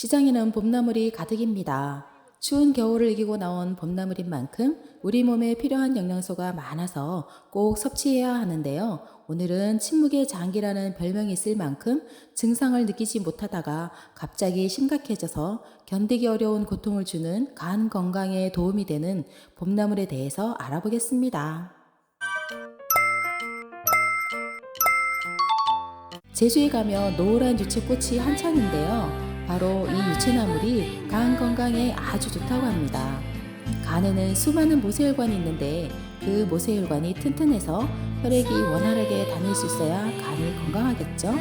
시장에는 봄나물이 가득입니다. 추운 겨울을 이기고 나온 봄나물인 만큼 우리 몸에 필요한 영양소가 많아서 꼭 섭취해야 하는데요. 오늘은 침묵의 장기라는 별명이 있을 만큼 증상을 느끼지 못하다가 갑자기 심각해져서 견디기 어려운 고통을 주는 간 건강에 도움이 되는 봄나물에 대해서 알아보겠습니다. 제주에 가면 노란 유채꽃이 한창인데요. 바로 이 유채나물이 간 건강에 아주 좋다고 합니다. 간에는 수많은 모세혈관이 있는데 그 모세혈관이 튼튼해서 혈액이 원활하게 다닐 수 있어야 간이 건강하겠죠?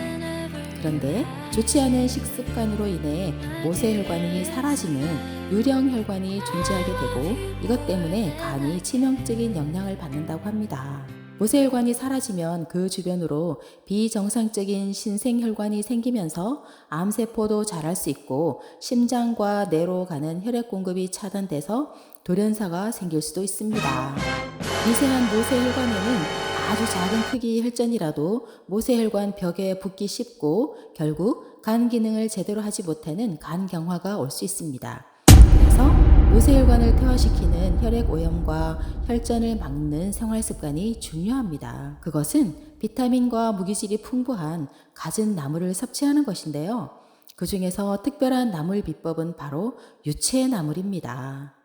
그런데 좋지 않은 식습관으로 인해 모세혈관이 사라지는 유령혈관이 존재하게 되고 이것 때문에 간이 치명적인 영향을 받는다고 합니다. 모세혈관이 사라지면 그 주변으로 비정상적인 신생혈관이 생기면서 암세포도 자랄 수 있고 심장과 뇌로 가는 혈액 공급이 차단돼서 돌연사가 생길 수도 있습니다. 미세한 모세혈관에는 아주 작은 크기의 혈전이라도 모세혈관 벽에 붙기 쉽고 결국 간 기능을 제대로 하지 못하는 간 경화가 올 수 있습니다. 모세혈관을 퇴화시키는 혈액 오염과 혈전을 막는 생활 습관이 중요합니다. 그것은 비타민과 무기질이 풍부한 갖은 나물을 섭취하는 것인데요. 그 중에서 특별한 나물 비법은 바로 유채 나물입니다.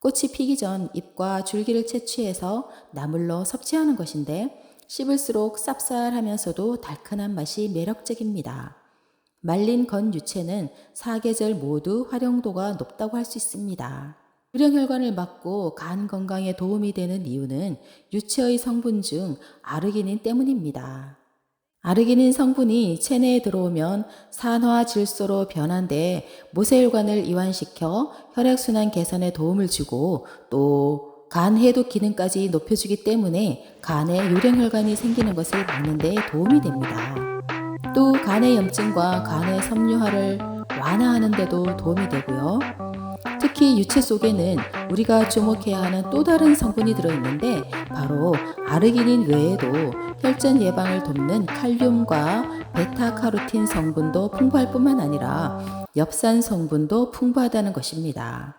꽃이 피기 전 잎과 줄기를 채취해서 나물로 섭취하는 것인데 씹을수록 쌉쌀하면서도 달큰한 맛이 매력적입니다. 말린 건 유채는 사계절 모두 활용도가 높다고 할 수 있습니다. 유령혈관을 막고 간 건강에 도움이 되는 이유는 유채의 성분 중 아르기닌 때문입니다. 아르기닌 성분이 체내에 들어오면 산화 질소로 변환돼 모세혈관을 이완시켜 혈액순환 개선에 도움을 주고 또 간 해독 기능까지 높여주기 때문에 간에 유령혈관이 생기는 것을 막는 데 도움이 됩니다. 또 간의 염증과 간의 섬유화를 완화하는 데도 도움이 되고요. 특히 유채 속에는 우리가 주목해야 하는 또 다른 성분이 들어있는데 바로 아르기닌 외에도 혈전 예방을 돕는 칼륨과 베타카로틴 성분도 풍부할 뿐만 아니라 엽산 성분도 풍부하다는 것입니다.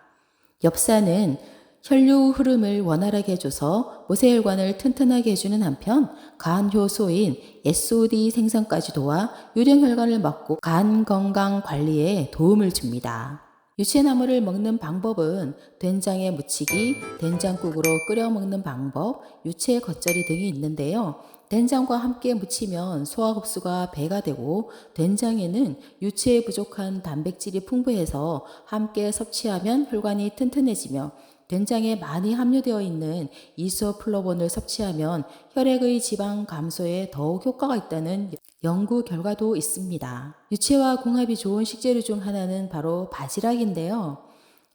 엽산은 혈류 흐름을 원활하게 해줘서 모세혈관을 튼튼하게 해주는 한편 간 효소인 SOD 생성까지 도와 유령혈관을 막고 간 건강 관리에 도움을 줍니다. 유채나물을 먹는 방법은 된장에 무치기, 된장국으로 끓여 먹는 방법, 유채 겉절이 등이 있는데요. 된장과 함께 무치면 소화 흡수가 배가 되고 된장에는 유채에 부족한 단백질이 풍부해서 함께 섭취하면 혈관이 튼튼해지며 된장에 많이 함유되어 있는 이소플로본을 섭취하면 혈액의 지방 감소에 더욱 효과가 있다는 연구 결과도 있습니다. 유채와 궁합이 좋은 식재료 중 하나는 바로 바지락인데요.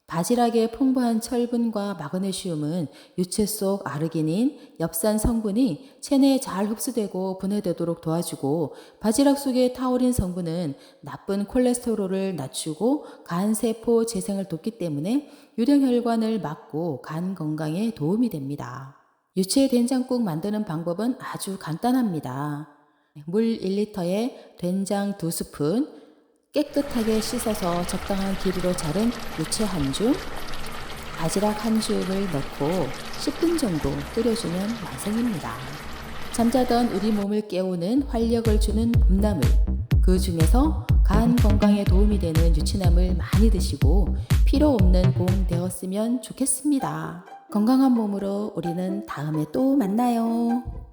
바지락의 풍부한 철분과 마그네슘은 유채 속 아르기닌, 엽산 성분이 체내에 잘 흡수되고 분해되도록 도와주고 바지락 속의 타우린 성분은 나쁜 콜레스테롤을 낮추고 간 세포 재생을 돕기 때문에 유령 혈관을 막고 간 건강에 도움이 됩니다. 유채 된장국 만드는 방법은 아주 간단합니다. 물 1리터에 된장 2스푼, 깨끗하게 씻어서 적당한 길이로 자른 유채 한 줌, 바지락 한 줌을 넣고 10분 정도 끓여주면 완성입니다. 잠자던 우리 몸을 깨우는 활력을 주는 봄나물, 그 중에서 간 건강에 도움이 되는 유치나물 많이 드시고 필요 없는 봄 되었으면 좋겠습니다. 건강한 몸으로 우리는 다음에 또 만나요.